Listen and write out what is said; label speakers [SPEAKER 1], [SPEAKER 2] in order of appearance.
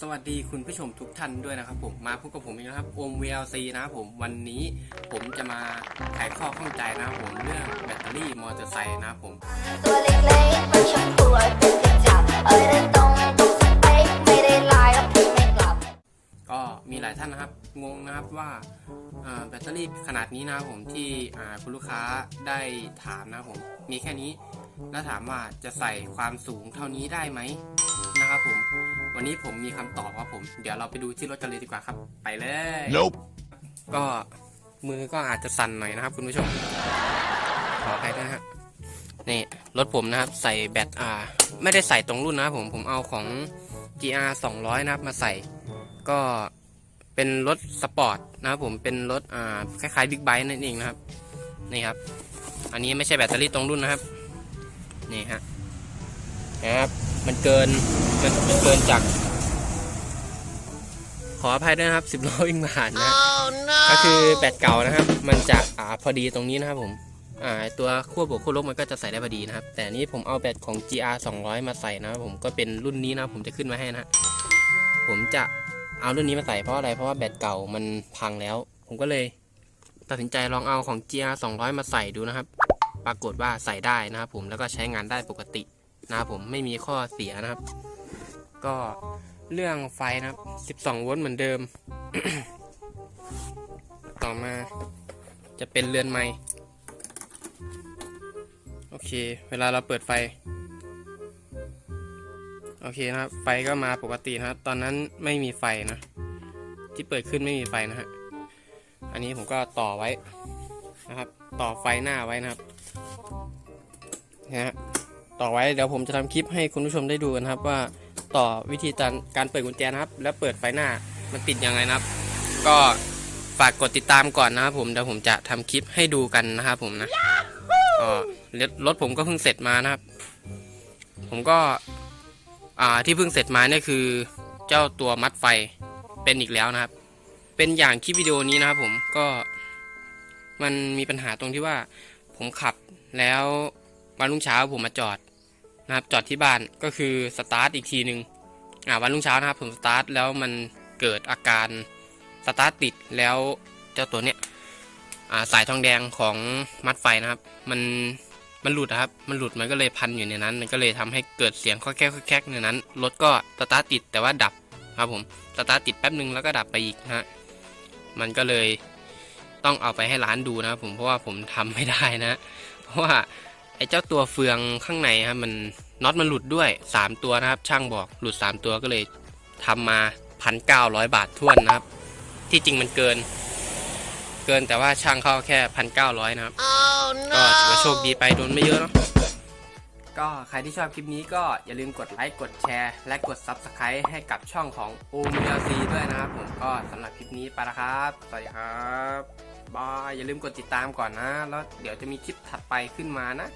[SPEAKER 1] สวัสดีคุณผู้ชมทุกท่านด้วยนะครับผมมาพบกับผมอีกนะครับโอม VLC นะครับผมวันนี้ผมจะมาไขข้อข้องใจนะครับผมเรื่องแบตเตอรี่มอเตอร์ไซค์นะครับผม
[SPEAKER 2] ตัวเล็กๆมันชมพูเป็นกระจับเอ้ยตรงตรงสเปคไม่ได้ลายแล้วพี่ไม่กลับ
[SPEAKER 1] ก็มีหลายท่านนะครับงงนะครับว่าอ่าแบตเตอรี่ขนาดนี้นะครับผมที่อ่าคุณลูกค้าได้ถามนะครับผมมีแค่นี้แล้วถามว่าจะใส่ความสูงเท่านี้ได้ไหมนะครับผม วันนี้ผมมีคำตอบครับผม เดี๋ยวเราไปดูที่รถกันเลยดีกว่าครับ ไปเลย
[SPEAKER 3] Nope.
[SPEAKER 1] ก็มือก็อาจจะสั่นหน่อยนะครับ คุณผู้ชม ขออภัยด้วยนะฮะนี่รถผมนะครับ ใส่แบตอ่า ไม่ได้ใส่ตรงรุ่นนะครับผมผมเอาของ GR 200 นะครับ มาใส่ก็เป็นรถสปอร์ตนะครับผมเป็นรถอ่าคล้ายๆบิ๊กไบค์นั่นเองนะครับนี่ครับ อันนี้ไม่ใช่แบตเตอรี่ตรงรุ่นนะครับ นี่ฮะนะครับ มันเกินมันมันเกินจาก ขออภัยด้วยนะครับสิบล้อวิ่งผ่านนะ ก็คือแบตเก่านะครับ มันจะอ่าพอดีตรงนี้นะครับผมอ่าตัวขั้วบวกขั้วลบมันก็จะใส่ได้พอดีนะครับ แต่อันนี้ผมเอาแบตของ GR 200 มาใส่นะครับผมก็เป็นรุ่นนี้นะครับผมจะขึ้นมาให้นะฮะผมจะเอารุ่นนี้มาใส่เพราะอะไรเพราะว่าแบตเก่ามันพังแล้ว ผมก็เลย ตัดสินใจลองเอาของ GR 200 มาใส่ดูนะครับ ปรากฏว่าใส่ได้นะครับผมแล้วก็ใช้งานได้ปกติ นะครับผมไม่มีข้อเสียนะครับ ก็เรื่องไฟนะครับ 12 โวลต์เหมือนเดิม ต่อมาจะเป็นเรือนไม้โอเค เวลาเราเปิดไฟ โอเคนะครับ ไฟก็มาปกตินะครับ ตอนนั้นไม่มีไฟนะ ที่เปิดขึ้นไม่มีไฟนะฮะ อันนี้ผมก็ต่อไว้นะครับ ต่อไฟหน้าไว้นะครับนะฮะ ต่อไว้เดี๋ยวผมจะทำคลิปให้คุณผู้ชมได้ดูกันครับ ว่าต่อวิธีการการเปิดกุญแจนะครับ แล้วเปิดไฟหน้ามันติดยังไงนะครับ ก็ฝากกดติดตามก่อนนะครับผมเดี๋ยวผมจะทำคลิปให้ดูกันนะครับผมนะก็รถรถผมก็เพิ่งเสร็จมานะครับ ผมก็อ่าที่เพิ่งเสร็จมาเนี่ยคือ เจ้าตัวมัดไฟเป็นอีกแล้วนะครับ เป็นอย่างคลิปวิดีโอนี้นะครับผมก็มันมีปัญหาตรงที่ว่าผมขับแล้ววันรุ่งเช้าผมมาจอด นะครับจอดที่บ้านก็คือสตาร์ทอีกทีหนึ่งอ่าวันรุ่งเช้านะครับผมสตาร์ทแล้วมันเกิดอาการสตาร์ทติดแล้วเจ้าตัวเนี้ยอ่าสายทองแดงของมัดไฟนะครับ มันมันหลุดครับ มันหลุดมันก็เลยพันอยู่ในนั้น มันก็เลยทำให้เกิดเสียงข้อแก๊กข้อแก๊กในนั้น รถก็สตาร์ทติดแต่ว่าดับครับผมสตาร์ทติดแป๊บนึงแล้วก็ดับไปอีกนะฮะ มันก็เลยต้องเอาไปให้ร้านดูนะครับผมเพราะว่าผมทำไม่ได้นะ เพราะว่า ไอ้เจ้าตัวเฟืองข้างในครับมันน็อตมันหลุดด้วย 3 ตัวนะครับ ช่างบอกหลุด 3 ตัวก็เลยทำมา 1,900 บาททวนนะครับ ที่จริงมันเกิน เกินแต่ว่าช่างเข้าแค่ 1,900 นะครับก็ถือว่าโชคดีไปโดนไม่เยอะเนาะก็ใครที่ชอบคลิปนี้ก็อย่าลืมกดไลค์กดแชร์ และกด Subscribe ให้กับช่องของ o m l c ด้วยนะครับผมก็สำหรับคลิปนี้ไปแล้วครับ สวัสดีครับ บายอย่าลืมกดติดตามก่อนนะ แล้วเดี๋ยวจะมีคลิปถัดไปขึ้นมานะ